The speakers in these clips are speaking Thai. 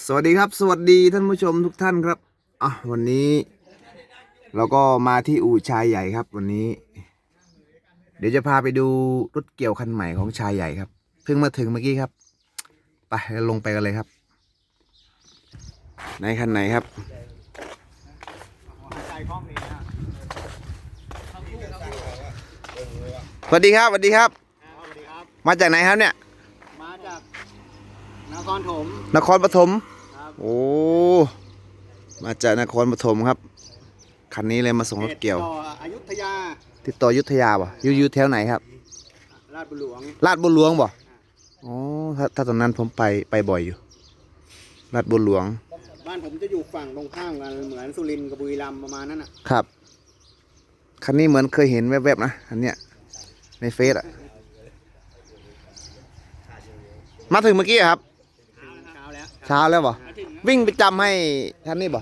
สวัสดีครับ สวัสดีท่านผู้ชมทุกท่านครับอะวันนี้ เราก็มาที่อู่ชายใหญ่ครับ วันนี้ เดี๋ยวจะพาไปดูรถเกี่ยวคันใหม่ของชายใหญ่ครับเพิ่งมาถึงเมื่อกี้ครับไปลงไปกันเลยครับ ในคันไหนครับสวัสดีครับสวัสดีครับ มาจากไหนครับเนี่ย นครถมนครปฐมครับโอ้มาจากนครปฐมครับคันนี้เลยมาส่งรถเกี่ยวต่ออยุธยาติดต่ออยุทธยาบ่อยู่อยู่แถวไหนครับลาดบุหลวงลาดบุญหลวงบ่อ๋อถ้าถ้าตรงนั้นผมไปไปบ่อยอยู่ลาดบุญหลวง บ้านผมจะอยู่ฝั่งตรงข้ามกันเหมือนสุรินทร์กับบุรีรัมย์ประมาณนั้นอะครับคันนี้เหมือนเคยเห็นแวบๆนะอันเนี้ยในเฟซอะมาถึงเมื่อกี้อะครับเช้าแล้วเช้าแล้วบ่มาถึงนะวิ่งไปจำให้ท่านนี่บ่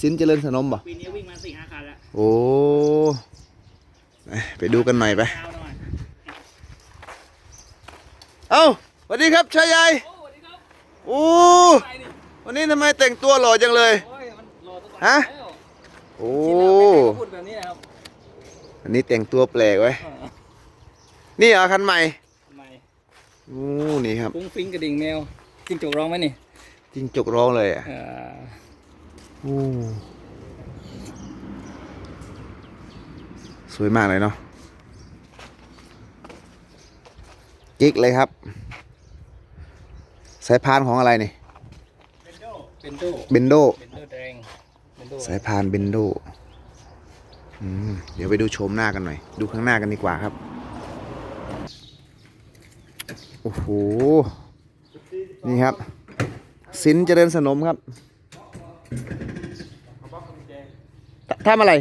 สินเจริญสนมบ่ปีนี้วิ่งมาสี่ห้าคันแล้วโอ้ไปไปดูกันหน่อยไปเช้าหน่อยเอ้าสวัสดีครับชายใหญ่โอ้สวัสดีครับโอ้ไปนี่วันนี้ทำไมแต่งตัวหล่อจังเลย โอ้ยมันรอตัวก่อนฮะ แล้วโอ้ชินแล้วไม่ได้พูดแบบนี้นะครับอันนี้แต่งตัวแปลกไว้ยเออนี่เหรอคันใหม่ทำไมโอ้นี่ครับฟุ้งฟิ้งกระดิ่งแมวจิ้งจกร้องไหมนี่ จิงจกร้องเลยอะเออโอ้สวยมากเลยเนาะกิ๊กเลยครับ สายพานของอะไรนี่เป็นโดเบนโดเป็นโดแดงเป็นโดสายพานเบนโดอืมเดี๋ยวไปดูโฉมหน้ากันหน่อย ดูข้างหน้ากันดีกว่าครับ โอ้โห นี่ครับ สินเจริญสนมครับทำอะไร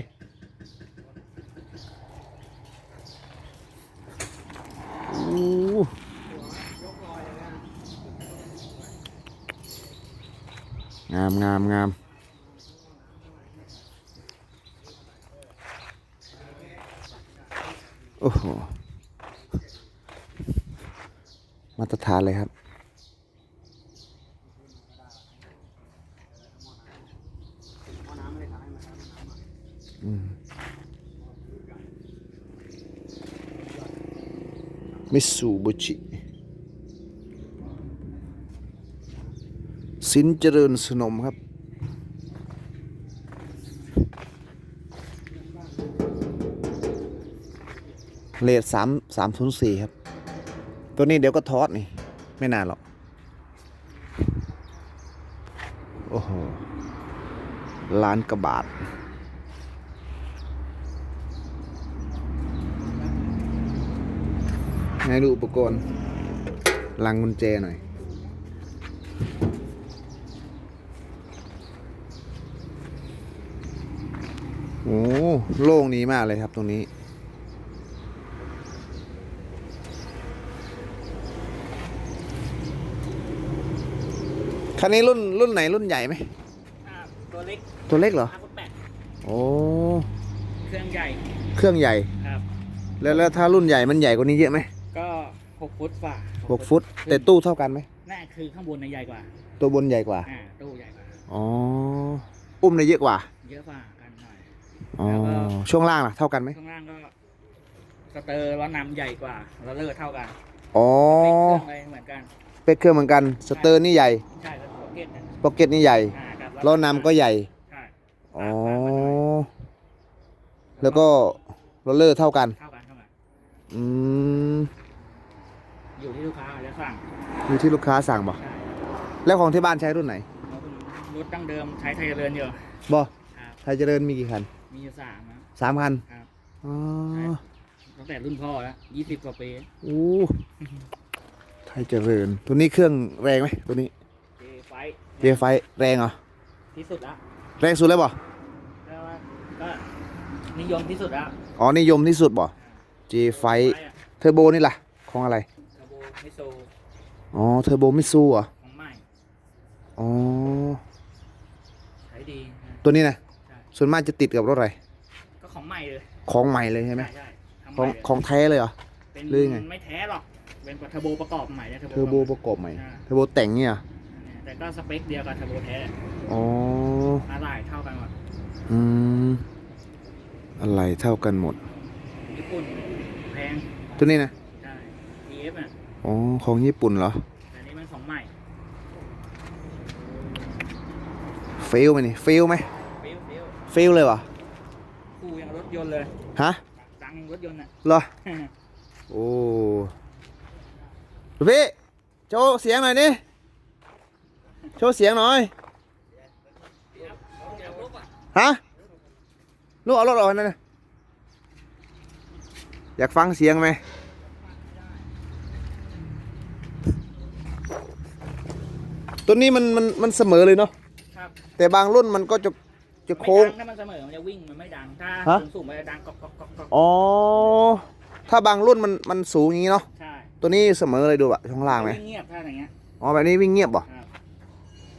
งามงามงามโอ้โห มาตรฐานเลยครับ เอาน้ำไม่ได้ท้ายมาครับ อื มมิสูบุชิ สินเจริญสนมครับ เลทสามสามศูนย์สี่ครับ ตัวนี้เดี๋ยวก็ทอดนี่ ไม่นานหรอก โอ้โหล้านกว่าบาท ให้ดูอุปกรณ์ลังกุญแจหน่อย โอ้โล่งนี้มากเลยครับตรงนี้ คันนี้รุ่นรุ่นไหนรุ่นใหญ่ไหมอ่าตัวเล็ก ตัวเล็กเหรอห้าฟุตแปดโอ้ เครื่องใหญ่ เครื่องใหญ่ ครับ แล้วแล้วถ้ารุ่นใหญ่มันใหญ่กว่านี้เยอะไหมก็หก ฟุตฝ่าหกฟุต แต่ตู้เท่ากันไหมน่าคือข้างบนน่ะใหญ่กว่า ตัวบนใหญ่กว่า อ่าตู้ใหญ่กว่า อ๋อ อุ้มได้เยอะกว่า เยอะฝ่ากันหน่อย อ๋อ แล้วก็ ช่วงล่างล่ะเท่ากันไหมข้างล่างก็สเตอร์ล้อนำใหญ่กว่าแล้วเลิกเท่ากันอ๋อเป็นเครื่องอะไรเหมือนกัน เป็กเครื่องเหมือนกัน สเตอร์นี่ใหญ่ ใช่แล้วโปเก็ตนะพ็อกเก็ตนี่ใหญ่ อ่าครับล้อนำก็ใหญ่ ใช่อ๋อ แล้วก็โรลเลอร์เท่ากัน เท่ากันเท่ากันอืม อยู่ที่ลูกค้าจะสั่งอยู่ที่ลูกค้าสั่งบ่ใช่แล้วของที่บ้านใช้รุ่นไหนแล้วคุณรถดั้งเดิมใช้ไทยเจริญอยู่บ่ครับไทยเจริญมีกี่คันมีอยู่สามนะ สามคันครับ อ๋อตั้งแต่รุ่นพ่อแล้วยี่สิบกว่าปีโอ้ไทยเจริญ ตัวนี้เครื่องแรงไหมตัวนี้เจไฟเจไฟแรงเหรอที่สุดแล้วแรงสุดเลยบ่แต่ว่าก็นิยมที่สุดแล้วอ๋อนิยมที่สุดบ่ J ไฟไฟอะเทอร์โบนี่ล่ะของอะไรเทอร์โบ มิโซอ๋อเทอร์โบมิซูเหรอของใหม่อ๋อใช้ดีนะตัวนี้นะใช่ส่วนมากจะติดกับรถอะไรก็ของใหม่เลยของใหม่เลยใช่ไหมใช่ทำของใหม่เลยของแท้เลยเหรอ เป็นหรือไง ไม่แท้หรอกเป็นเทอร์โบประกอบใหม่นะเทอร์โบประกอบใหม่อ่าเทอร์โบแต่งเนี่ยเหรอเนี่ยแต่ก็สเปคเดียวกับเทอร์โบแท้อ๋ออะไรเท่ากันหมดอืมอะไรเท่ากันหมด ญี่ปุ่นแพงตัวนี้นะใช่ TF อะ อ๋อ ของญี่ปุ่นเหรอแต่อันนี้มันของใหม่ เฟลไหมนี่ เฟลไหมฟิวฟิวเฟลเลยวะคู่ยังรถยนต์เลยฮะดังรถยนต์อะ เหรอ โอ้ลูกพี่โชว์เสียงหน่อยนี่โชว์เสียงหน่อย ฮะ ลูกเอารถออกนั่นนะอยากฟังเสียงไหม ตัวนี้มันมันมันเสมอเลยเนาะครับแต่บางรุ่นมันก็จะจะไม่โค้งดังถ้ามันเสมอมันจะวิ่งมันไม่ดังถ้าฮะ สูงสูงๆมันจะดังก๊อกก๊อกก๊อกก๊อกอ๋อ ถ้าบางรุ่นมันมันสูงอย่างนี้เนาะใช่ตัวนี้เสมอเลยดูอะช่องล่างไหมวิ่งเงียบถ้าอย่างเงี้ยอ๋อแบบนี้วิ่งเงียบป่ะครับ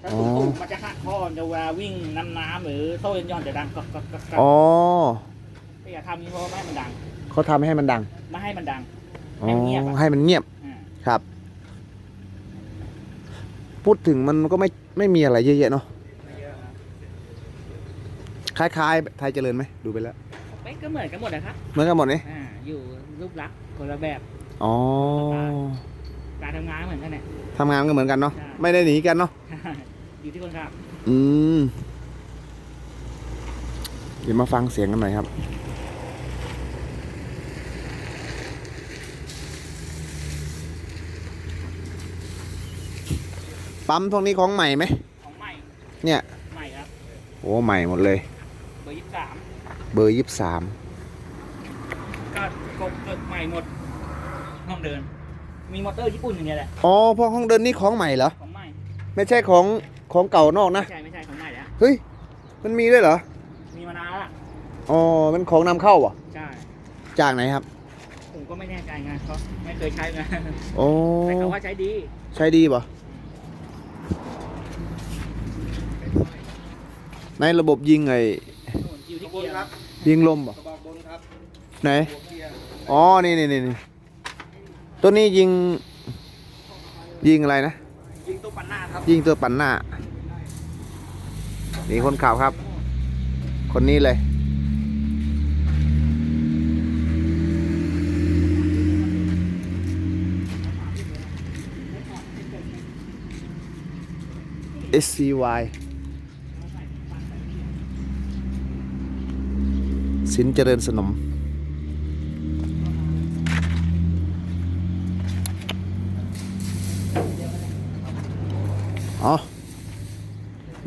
ถ้าอ๋อสูงสูงๆมันจะหักข้อมันจะเวลาวิ่งน้ำน้ำหรือโซ่ยนย่อนๆจะดังก๊อกก๊อกก๊อกก๊อกอ๋อแต่อย่าทำนี้เพราะว่าไม่ให้มันดังเขาทำให้มันดังไม่ให้มันดัง อ๋อให้มันเงียบอะ ให้มันเงียบอ่าครับ พูดถึงมันก็ไม่ไม่มีอะไรเยอะแยะเนาะไม่เยอะครับคล้ายๆไทยเจริญไหมดูไปแล้วสเปคก็เหมือนกันหมดนะครับเหมือนกันหมดนี่อ่าอยู่รูปลักษณ์คนละแบบอ๋อการทำงานเหมือนกันเนี่ยทำงานก็เหมือนกันเนาะใช่ไม่ได้หนีกันเนาะอยู่ที่คนขับ อืมเดี๋ยวมาฟังเสียงกันหน่อยครับ ปั๊มพวกนี้ของใหม่ไหมของใหม่เนี่ยใหม่ครับโอ้ใหม่หมดเลย เบอร์ยี่สิบสามเบอร์ยี่สิบสามก็กบเกิดใหม่หมดห้องเดิน มีมอเตอร์ญี่ปุ่นอย่างเงี้ยแหละอ๋อพวกห้องเดินนี่ของใหม่เหรอของใหม่ไม่ใช่ของของเก่านอกนะไม่ใช่ไม่ใช่ของใหม่แล้วเฮ้ยมันมีด้วยเหรอมีมานานแล้วล่ะอ๋อมันของนำเข้าเหรอะใช่จากไหนครับผมก็ไม่แน่ใจไงเขาไม่เคยใช้ไงโอ้แต่เขาว่าใช้ดี ใช้ดีป่ะ ในระบบยิงไอ้นู่นอยู่ที่เกียร์ครับยิงลมป่ะกระบอกบนครับไหน หัวเกียร์อ๋อ นี่นี่นี่นี่ตัวนี้ยิง ยิงอะไรนะ ยิงตู้ปันหน้าครับ ยิงตัวปั่นหน้า นี่คนขับครับ คนนี้เลย SCY สินเจริญสนมอ๋อ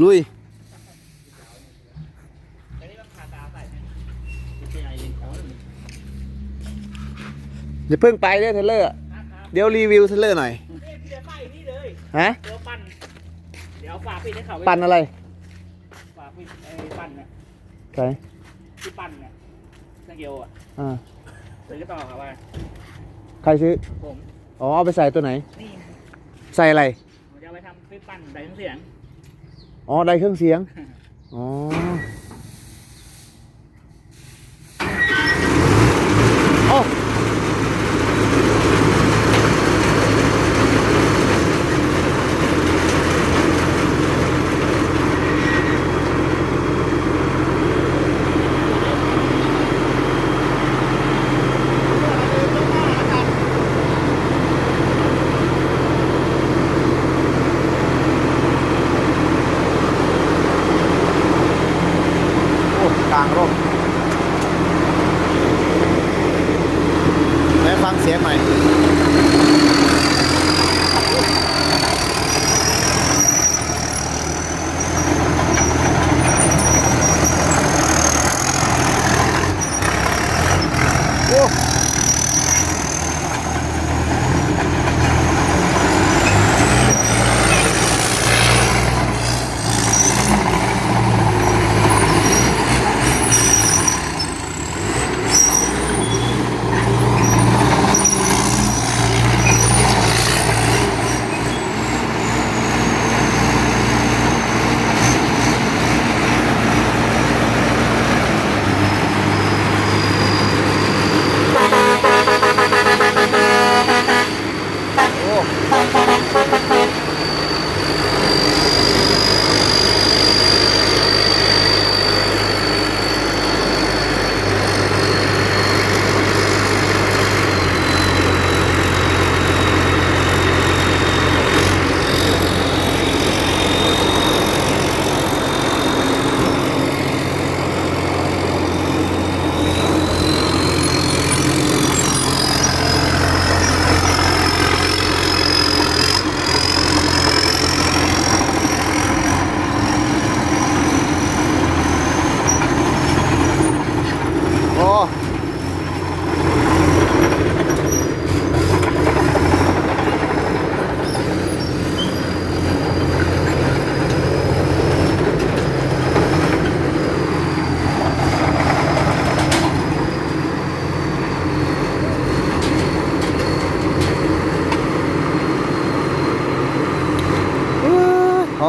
ลุยแต่นี่มันขาตาใส่ให้ไม่ใช่ไอเลนโค้ดอย่าเพิ่งไปเด้อเทเลอร์ครับเดี๋ยวรีวิวเทเลอร์หน่อยนี่พี่จะใส่นี่เลยฮะเดี๋ยวปั่นเดี๋ยวฝาปิดให้เขาไว้ปั่นอะไรฝาปิดไอ้ปั่นเนี่ยใช่ที่ปั่นเนี่ย เครื่องเกียวอะอ่าซื้อต่อครับว่าใครซื้อ ผมอ๋อเอาไปใส่ตัวไหน นี่ใส่อะไร ผมจะเอาไปทำไปปั่นใส่เครื่องเสียงอ๋อได้เครื่องเสียง อ๋อ โอ้ ลางร่มไหนฟังเสียงใหม่อยโอ้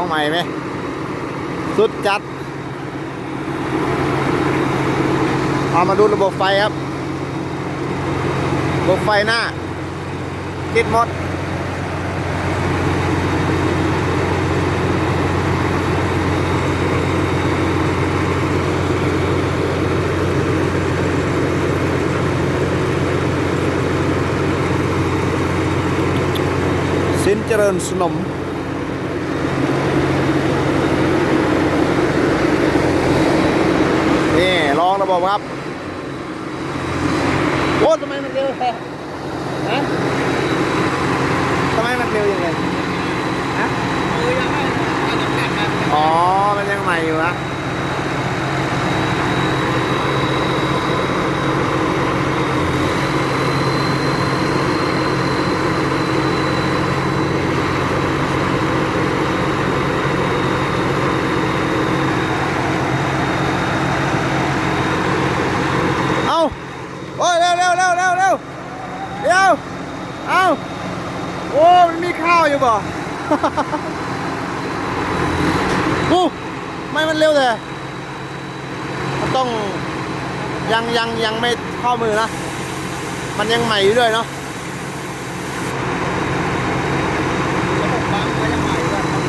ใหม่ไหม สุดจัด เอามาดูระบบไฟครับ ระบบไฟหน้า ติดหมดสินเจริญสนม นี่ ลองระบบครับโอ้ทำไมมันเร็วแท้ฮะทำไมมันเร็วอย่างไรฮะเออยังไม่เอาน้ำแข็งมาอ๋อ มันยังใหม่อยู่นะเอาโอ้ยเร็วเร็วเร็วเร็วเร็วเร็วเอาโอ้ มันมีข้าวอยู่บ่ โอ้ไม่มันเร็วเลยมัน ต้องยังยังยังไม่เข้ามือนะ มันยังใหม่อยู่ด้วยเนาะระบบปั๊มก็ยังใหม่ด้วยครับ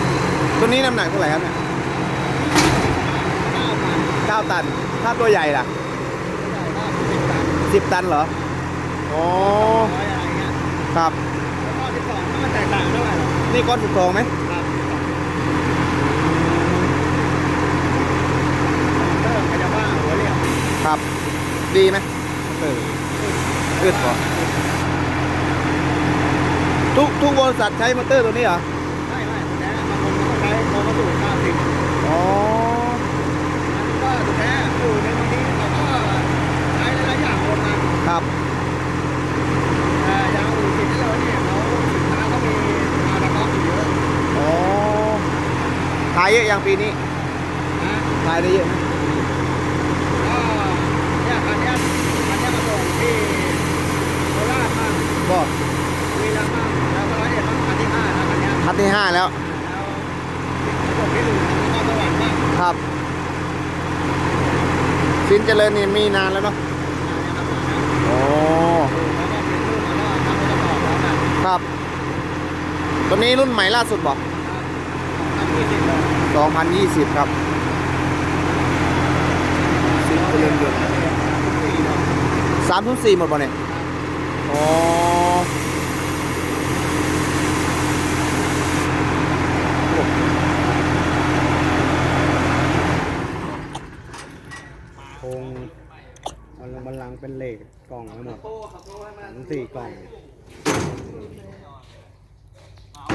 ตัวนี้น้ำหนักเท่าไหร่ครับเนี่ยเก้าพันเก้าตัน ถ้าตัวใหญ่ล่ะใหญ่มากสิบตันสิบตันเหรอโอ้ร้อยอะไรเงี้ยครับ แล้วก็สิบสองถ้ามันแตกต่างเท่าไหร่หรอนี่ก้อนสุดทองไหม ครับเออใครจะว่าหัวเรียก ครับ ดีไหมเอออึดก่อนทุกทุกบริษัทใช้มอเตอร์ตัวนี้เหรอไม่ไม่แท้บางคนก็ใช้โมมาสูตรเก้าสิบอ๋อก็ถูกแท้อยู่ในบางทีเราก็ใช้หลายๆอย่างรวมกันครับแต่ยางอู่สิบกิโลเนี่ยเขาสินค้าเขามีมาตะกอบอยู่เยอะอ๋อขายเยอะยังปีนี้นะขายได้เยอะไหม ก็เนี่ยคันเนี้ยคันเนี้ยมาส่งที่โคราชบ้าง บอก บุรีรัมย์บ้างแล้วก็ร้อยเอ็ดบ้างคันที่ห้าแล้ว คัดที่ห้าแล้ว ครับ สินเจริญนี่มีนานแล้วเนาะโอ้ครับ ตัวนี้รุ่นใหม่ล่าสุดบอกทำยี่สิบเลย2020 ครับสินเจริญยนต์สี่เนามทุนสี่หมดป่ะเนี่ย อ๋อ โครงมันลงบันลังก์ เป็นเหล็กกล่องทั้งหมดทั้งสี่กล่อง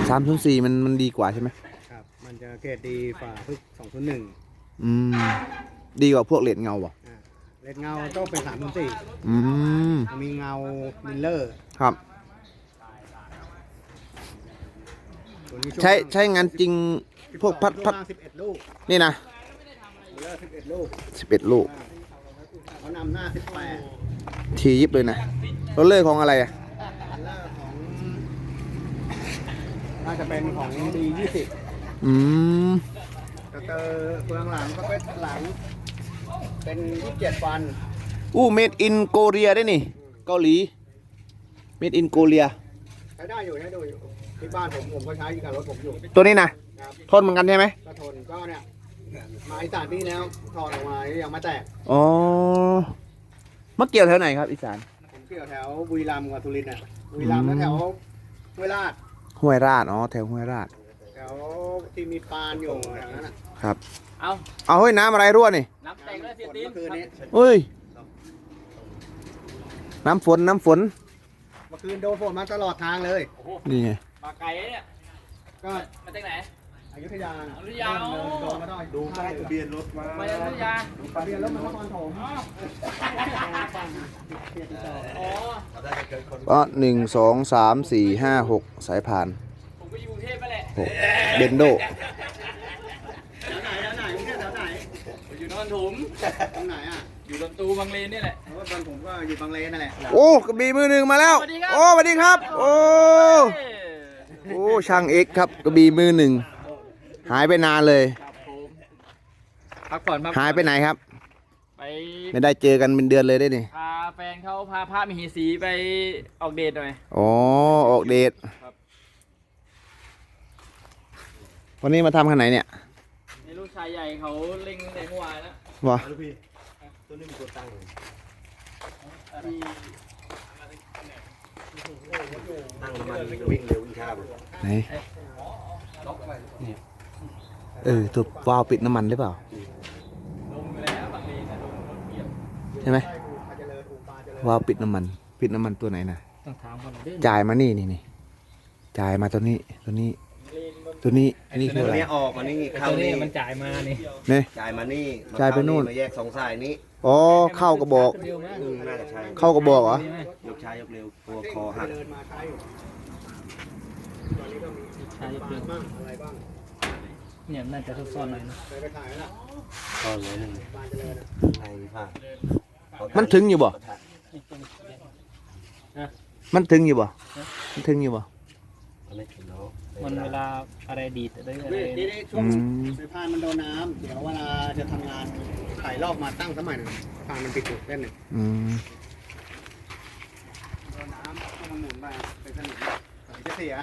สามทุนสี่มันมันดีกว่าใช่ไหมครับ มันจะเกรดดีฝ่าพึกสองทุนหนึ่งอืม ดีกว่าพวกเลดเงาบ่อ่าเลดเงาต้องเป็นสามทุนสี่อืมมีเงามิลเลอร์ครับตัวนี้ช่วงใช้ใช้งานจริงพวกพัดพัดสิบเอ็ดลูกนี่นะมิลเลอร์สิบเอ็ดลูก11ลูก เขานำหน้าสิบแปดทียิบเลยนะรถเลอร์ของอะไรอะมิลเลอร์ของน่าจะเป็นของดียี่สิบอืมก็เจอเฟืองหลังก็เป็นหลัง เป็นยี่สิบเจ็ดฟัน อู้เมดอินโกเรียได้นี่ เกาหลีเมดอินโกเรียใช้ได้อยู่ใช้ได้อยู่ที่บ้านผมผมก็ใช้กับรถผมอยู่ตัวนี้นะครับทนเหมือนกันใช่ไหมก็ทนก็เนี่ย มาอีสานปีแล้วถอดออกมายังไม่แตกอ๋อมะเกี่ยวแถวไหนครับอีสาน ผมเกี่ยวแถวบุรีรัมย์กับสุรินทร์อะบุรีรัมย์แล้วแถวห้วยลาดห้วยราชอ๋อแถวห้วยราชแถวที่มีปานอยู่แถวนั้นอะครับ เอาเอาเฮ้ยน้ำอะไรรั่วนี่น้ำแตกแล้วเสียฝนตีนเมื่อคืนนี้เอ้ย น้ำฝนน้ำฝนเมื่อคืนโดนฝนมาตลอดทางเลยโอ้โหนี่ไงมาไกลนะเนี่ยก็มาจากไหนอ ยุธยาอยุธยาเดินโดนมาได้ดูป้ายทะเบียนรถมามาจากอยุธยาทะเบียนรถมันนครถมอ๋อเกียรติจออ๋อก็หนึ่งสองสามสี่ห้าหกสายพานผมก็อยู่กรุงเทพไปแหละหกเบนโดแถวไหนแถวไหนกรุงเทพแถวไหนผมอยู่นครถมตรงไหนอะอยู่ลำตูบางเลนนี่แหละเพราะว่าตอนผมก็อยู่บางเลนนั่นแหละโอ้กระบี่มือหนึ่งมาแล้วสวัสดีครับโอ้สวัสดีครับ โอ้โอ้ช่างเอกครับกระบี่มือหนึ่ง หหายไปนานเลย ครับผมพักผ่อนพักผ่อนหายไปไหนครับ ไปไม่ได้เจอกันเป็นเดือนเลยได้นี่พาแฟนเขาพาพระมเหสีไปออกเดทหน่อย อ๋อออกเดทครับ วันนี้มาทำขนาดไหนเนี่ยในลูกชายใหญ่เขาเล็งในเมื่อวานแล้ววะลูกพี่ตัวนี้มีตัวตั้งที่ตั้งน้ำมันจะวิ่งเร็ววิ่งช้าเลยไหน เออถูกวาล์วปิดน้ำมันหรือเปล่าลงอยู่แล้วบางทีนะลงรถเหยียบใช่ไหมวาล์วปิดน้ำมัน ปิดน้ำมันตัวไหนนะต้องถามก่อนเด้จ่ายมานี่นี่นี่จ่ายมาตัวนี้ตัวนี้ ตัวนี้อันนี้คือตัวอะไรนี้ออกมานี่เข้าตัวนี้นี่มันจ่ายมานี่เนี่ยจ่ายมานี่มจ่ายไปนู่น เข้มาแยกสองสายนี้อ๋อเข้ากระบอก เร็วมากอืมน่าจะใช่เข้ากระบอกเหรอ ยกช้ายกเร็วกลัวคอหักใช่เร็ว เนี่ยน่าจะซ่อนๆหน่อยนะคอเหลือหนึ่งในผ้ามันถึงอยู่บ่ มันถึงอยู่บ่ มันถึงอยู่บ่ มันไม่ถึงเนาะมันเวลาอะไรดีดอะไรอะไรนี่นี่ช่วอืงมสายพานมันโดนน้ำเดี๋ยวเวลาจะทำงานถ่ายรอบมาตั้งสมัยหนึ่งพานมันติดจุดเส้นหนึ่งอืมโดนน้ำต้องมันหมุนไปเป็นถนนสายจะเสีย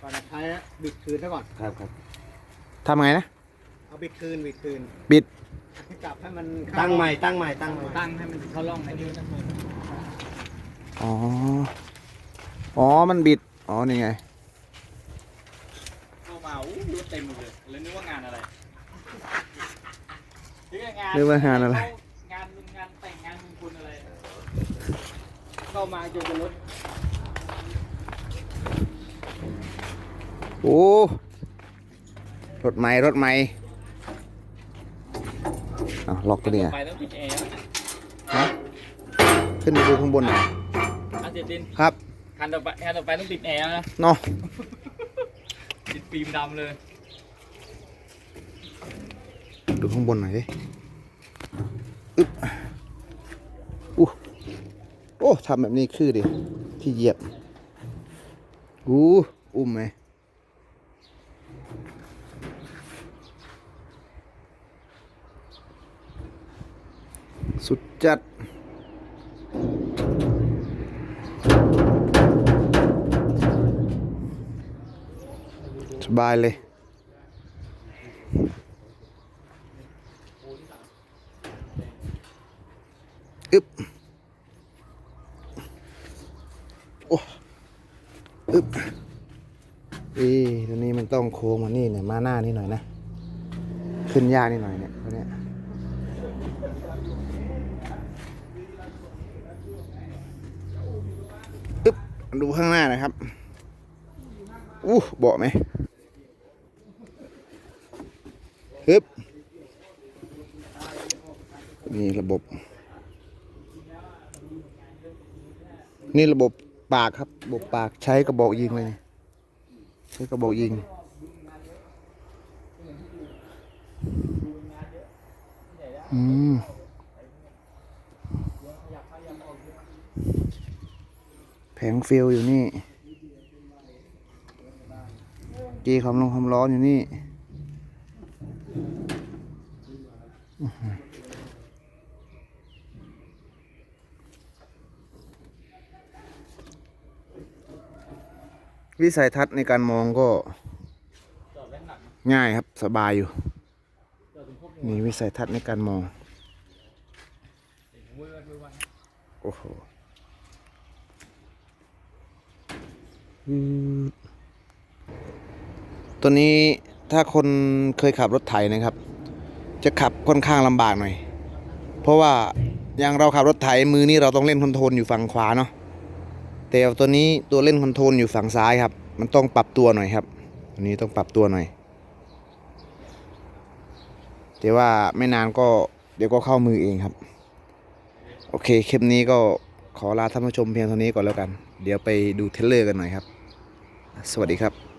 ก่อนจะใช้บิดคืนซะก่อนครับครับ ทำไงนะ เอาบิดคืนบิดคืนบิด จับให้มันตั้งใหม่ตั้งใหม่ตั้งใหม่ตั้งให้มันเข้าร่องให้นิ้วทั้งหมดอ๋อ อ๋อ มันบิด อ๋อ นี่ไง เข้ามาอู้รถเต็มหมดเลยเลยนึกว่างานอะไรนึกว่างานนึกว่างานอะไร งานงานแต่งงานมงคลอะไร เข้ามาเจอกับรถ โอ้ รถใหม่รถใหม่อะล็อกตัวนี้อะไปต้องปิดแอร์ฮะขึ้นไปดูข้างบนหน่อยอาเจตินครับคันต่อไปคันต่อไปต้องปิดแอร์นะเนาะปิดฟิล์มดำเลย ดูข้างบนหน่อยดิอึ๊บอู้โอ้ทำแบบนี้คือดิที่เหยียบอู้อุ้มไหม สุดจัด สบายเลยอึ๊บโอ้อึ๊บอีตัวนี้มันต้องโค้งมานี่เนี่ยมาหน้านี่หน่อยนะ ขึ้นยากนี่หน่อยเนี่ยตัวเนี้ยอึ๊บ ดูข้างหน้านะครับ อู้เบาะไหมฮึบนี่ระบบ นี่ระบบปากครับระบบปากใช้กระบอกยิงเลย ใช้กระบอกยิง อืม แผงฟิลอยู่นี่กีความลงความร้อนอยู่นี่วิสัยทัศน์ในการมองก็ ง่ายครับสบายอยู่จอดถึงพวกมีวิสัยทัศน์ในการมอง โอ้โหอืม ตัวนี้ถ้าคนเคยขับรถไถนะครับ จะขับค่อนข้างลำบากหน่อย เพราะว่าอย่างเราขับรถไถมือนี่เราต้องเล่นคอนโทรลอยู่ฝั่งขวาเนาะแต่ตัวนี้ตัวเล่นคอนโทรลอยู่ฝั่งซ้ายครับ มันต้องปรับตัวหน่อยครับตัวนี้ต้องปรับตัวหน่อย แต่ว่าไม่นานก็เดี๋ยวก็เข้ามือเองครับ โอเคคลิปนี้ก็ขอลาท่านผู้ชมเพียงเท่านี้ก่อนแล้วกัน เดี๋ยวไปดูเทเลอร์กันหน่อยครับ สวัสดีครับ